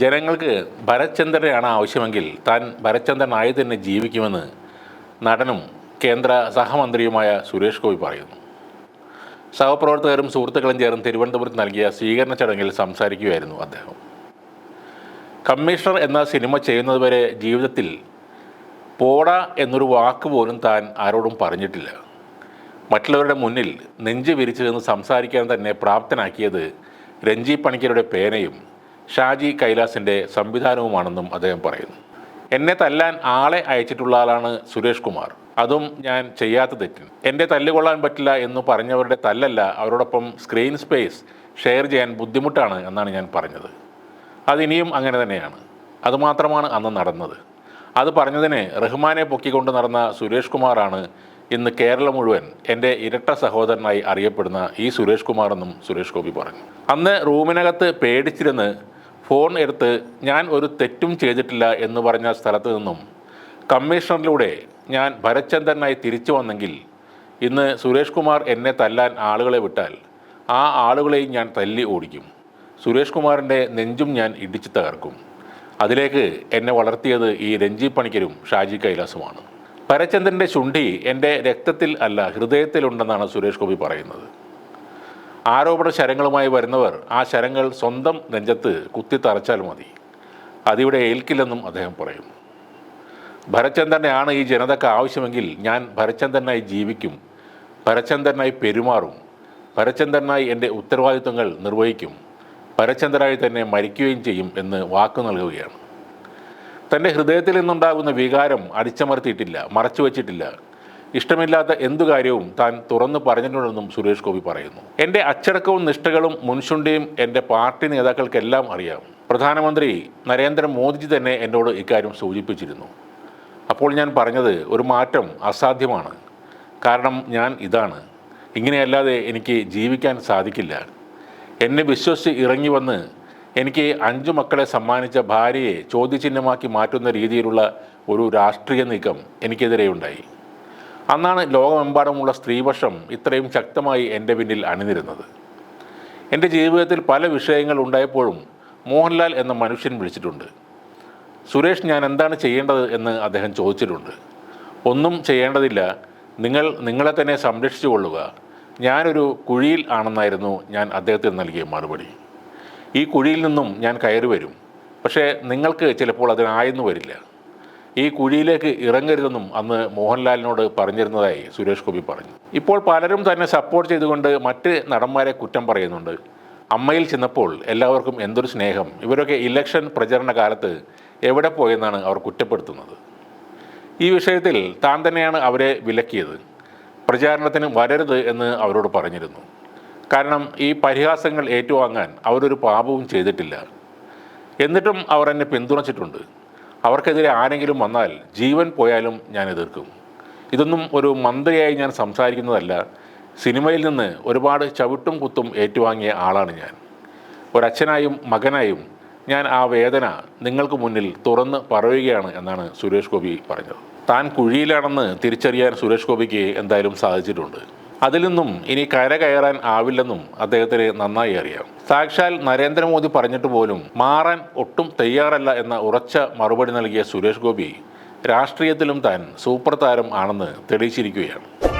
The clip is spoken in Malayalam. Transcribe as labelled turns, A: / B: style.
A: ജനങ്ങൾക്ക് ഭരചന്ദ്രനെയാണ് ആവശ്യമെങ്കിൽ താൻ ഭരചന്ദ്രനായി തന്നെ ജീവിക്കുമെന്ന് നടനും കേന്ദ്ര സഹമന്ത്രിയുമായ സുരേഷ് ഗോപി പറയുന്നു. സഹപ്രവർത്തകരും സുഹൃത്തുക്കളും ചേർന്ന് തിരുവനന്തപുരത്ത് നൽകിയ സ്വീകരണ ചടങ്ങിൽ സംസാരിക്കുകയായിരുന്നു അദ്ദേഹം. കമ്മീഷണർ എന്ന സിനിമ ചെയ്യുന്നതുവരെ ജീവിതത്തിൽ പോട എന്നൊരു വാക്ക് പോലും താൻ ആരോടും പറഞ്ഞിട്ടില്ല. മറ്റുള്ളവരുടെ മുന്നിൽ നെഞ്ചു വിരിച്ചു നിന്ന് സംസാരിക്കാൻ തന്നെ പ്രാപ്തനാക്കിയത് രഞ്ജി പണിക്കരുടെ പേനയും ഷാജി കൈലാസിന്റെ സംവിധാനവുമാണെന്നും അദ്ദേഹം പറയുന്നു. എന്നെ തല്ലാൻ ആളെ അയച്ചിട്ടുള്ള ആളാണ് സുരേഷ് കുമാർ. അതും ഞാൻ ചെയ്യാത്ത തെറ്റിന്. എന്റെ തല്ലുകൊള്ളാൻ പറ്റില്ല എന്ന് പറഞ്ഞവരുടെ തല്ലല്ല അവരോടൊപ്പം സ്ക്രീൻ സ്പേസ് ഷെയർ ചെയ്യാൻ ബുദ്ധിമുട്ടാണ് എന്നാണ് ഞാൻ പറഞ്ഞത്. അതിനിയും അങ്ങനെ തന്നെയാണ്. അതുമാത്രമാണ് അന്ന് നടന്നത്. അത് പറഞ്ഞതിന് റഹ്മാനെ പൊക്കിക്കൊണ്ട് നടന്ന സുരേഷ് കുമാറാണ് ഇന്ന് കേരളം മുഴുവൻ എന്റെ ഇരട്ട സഹോദരനായി അറിയപ്പെടുന്ന ഈ സുരേഷ് കുമാർ എന്നും സുരേഷ് ഗോപി പറഞ്ഞു. അന്ന് റൂമിനകത്ത് പേടിച്ചിരുന്ന് ഫോൺ എടുത്ത് ഞാൻ ഒരു തെറ്റും ചെയ്തിട്ടില്ല എന്ന് പറഞ്ഞ സ്ഥലത്ത് നിന്നും കമ്മീഷണറിലൂടെ ഞാൻ ഭരച്ചന്ദ്രനായി തിരിച്ചു വന്നെങ്കിൽ ഇന്ന് സുരേഷ് കുമാർ എന്നെ തല്ലാൻ ആളുകളെ വിട്ടാൽ ആ ആളുകളെയും ഞാൻ തല്ലി ഓടിക്കും. സുരേഷ് കുമാറിന്റെ നെഞ്ചും ഞാൻ ഇടിച്ചു തകർക്കും. അതിലേക്ക് എന്നെ വളർത്തിയത് ഈ രഞ്ജി പണിക്കരും ഷാജി കൈലാസുമാണ്. ഭരചന്ദ്രന്റെ ചുണ്ടി എന്റെ രക്തത്തിൽ അല്ല ഹൃദയത്തിലുണ്ടെന്നാണ് സുരേഷ് ഗോപി പറയുന്നത്. ആരോപണ ശരങ്ങളുമായി വരുന്നവർ ആ ശരങ്ങൾ സ്വന്തം നെഞ്ചത്ത് കുത്തി തറച്ചാൽ മതി. അതിവിടെ ഏൽക്കില്ലെന്നും അദ്ദേഹം പറയുന്നു. ഭരചന്ദ്രനെയാണ് ഈ ജനതയ്ക്ക് ആവശ്യമെങ്കിൽ ഞാൻ ഭരചന്ദ്രനായി ജീവിക്കും ഭരചന്ദ്രനായി പെരുമാറും ഭരചന്ദ്രനായി എന്റെ ഉത്തരവാദിത്വങ്ങൾ നിർവഹിക്കും ഭരചന്ദ്രനായി തന്നെ മരിക്കുകയും ചെയ്യും എന്ന് വാക്കു നൽകുകയാണ്. തന്റെ ഹൃദയത്തിൽ നിന്നുണ്ടാകുന്ന വികാരം അടിച്ചമർത്തിയിട്ടില്ല മറച്ചു വച്ചിട്ടില്ല ഇഷ്ടമില്ലാത്ത എന്തു കാര്യവും താൻ തുറന്നു പറഞ്ഞിട്ടുണ്ടെന്നും സുരേഷ് ഗോപി പറയുന്നു. എന്റെ അച്ചടക്കവും നിഷ്ഠകളും മുൻശുണ്ടിയും എന്റെ പാർട്ടി നേതാക്കൾക്കെല്ലാം അറിയാം. പ്രധാനമന്ത്രി നരേന്ദ്രമോദിജി തന്നെ എന്നോട് ഇക്കാര്യം സൂചിപ്പിച്ചിരുന്നു. അപ്പോൾ ഞാൻ പറഞ്ഞത് ഒരു മാറ്റം അസാധ്യമാണ്. കാരണം ഞാൻ ഇതാണ്. ഇങ്ങനെയല്ലാതെ എനിക്ക് ജീവിക്കാൻ സാധിക്കില്ല. എന്നെ വിശ്വസിച്ച് ഇറങ്ങി വന്ന് എനിക്ക് അഞ്ചു മക്കളെ സമ്മാനിച്ച ഭാര്യയെ ചോദ്യചിഹ്നമാക്കി മാറ്റുന്ന രീതിയിലുള്ള ഒരു രാഷ്ട്രീയ നീക്കം എനിക്കെതിരെ ഉണ്ടായി അന്നാണ് ലോകമെമ്പാടുമുള്ള സ്ത്രീപക്ഷം ഇത്രയും ശക്തമായി എന്റെ പിന്നിൽ അണിനിരുന്നത്. എന്റെ ജീവിതത്തിൽ പല വിഷയങ്ങൾ ഉണ്ടായപ്പോഴും മോഹൻലാൽ എന്ന മനുഷ്യൻ വിളിച്ചിട്ടുണ്ട്. സുരേഷ് ഞാൻ എന്താണ് ചെയ്യേണ്ടത് എന്ന് അദ്ദേഹം ചോദിച്ചിട്ടുണ്ട്. ഒന്നും ചെയ്യേണ്ടതില്ല. നിങ്ങൾ നിങ്ങളെ തന്നെ സംരക്ഷിച്ചു കൊള്ളുക. ഞാനൊരു കുഴിയിൽ ആണെന്നായിരുന്നു ഞാൻ അദ്ദേഹത്തിന് നൽകിയ മറുപടി. ഈ കുഴിയിൽ നിന്നും ഞാൻ കയറി വരും. പക്ഷേ നിങ്ങൾക്ക് ചിലപ്പോൾ അതിനായെന്ന് വരില്ല. ഈ കുഴിയിലേക്ക് ഇറങ്ങരുതെന്നും അന്ന് മോഹൻലാലിനോട് പറഞ്ഞിരുന്നതായി സുരേഷ് ഗോപി പറഞ്ഞു. ഇപ്പോൾ പലരും തന്നെ സപ്പോർട്ട് ചെയ്തുകൊണ്ട് മറ്റ് നടന്മാരെ കുറ്റം പറയുന്നുണ്ട്. അമ്മയിൽ ചെന്നപ്പോൾ എല്ലാവർക്കും എന്തൊരു സ്നേഹം. ഇവരൊക്കെ ഇലക്ഷൻ പ്രചരണ കാലത്ത് എവിടെ പോയെന്നാണ് അവർ കുറ്റപ്പെടുത്തുന്നത്. ഈ വിഷയത്തിൽ താൻ തന്നെയാണ് അവരെ വിലക്കിയത്. പ്രചാരണത്തിന് വരരുത് എന്ന് അവരോട് പറഞ്ഞിരുന്നു. കാരണം ഈ പരിഹാസങ്ങൾ ഏറ്റുവാങ്ങാൻ അവരൊരു പാപവും ചെയ്തിട്ടില്ല. എന്നിട്ടും അവർ എന്നെ പിന്തുണച്ചിട്ടുണ്ട്. അവർക്കെതിരെ ആരെങ്കിലും വന്നാൽ ജീവൻ പോയാലും ഞാൻ എതിർക്കും. ഇതൊന്നും ഒരു മന്ത്രിയായി ഞാൻ സംസാരിക്കുന്നതല്ല. സിനിമയിൽ നിന്ന് ഒരുപാട് ചവിട്ടും കുത്തും ഏറ്റുവാങ്ങിയ ആളാണ് ഞാൻ. ഒരച്ഛനായും മകനായും ഞാൻ ആ വേദന നിങ്ങൾക്ക് മുന്നിൽ തുറന്ന് പറയുകയാണ് എന്നാണ് സുരേഷ് ഗോപി പറഞ്ഞത്. താൻ കുഴിയിലാണെന്ന് തിരിച്ചറിയാൻ സുരേഷ് ഗോപിക്ക് എന്തായാലും സാധിച്ചിട്ടുണ്ട്. അതിൽ നിന്നും ഇനി കര കയറാൻ ആവില്ലെന്നും അദ്ദേഹത്തിന് നന്നായി അറിയാം. സാക്ഷാൽ നരേന്ദ്രമോദി പറഞ്ഞിട്ട് പോലും മാറാൻ ഒട്ടും തയ്യാറല്ല എന്ന ഉറച്ച മറുപടി നൽകിയ സുരേഷ് ഗോപി രാഷ്ട്രീയത്തിലും താൻ സൂപ്പർ താരം ആണെന്ന് തെളിയിച്ചിരിക്കുകയാണ്.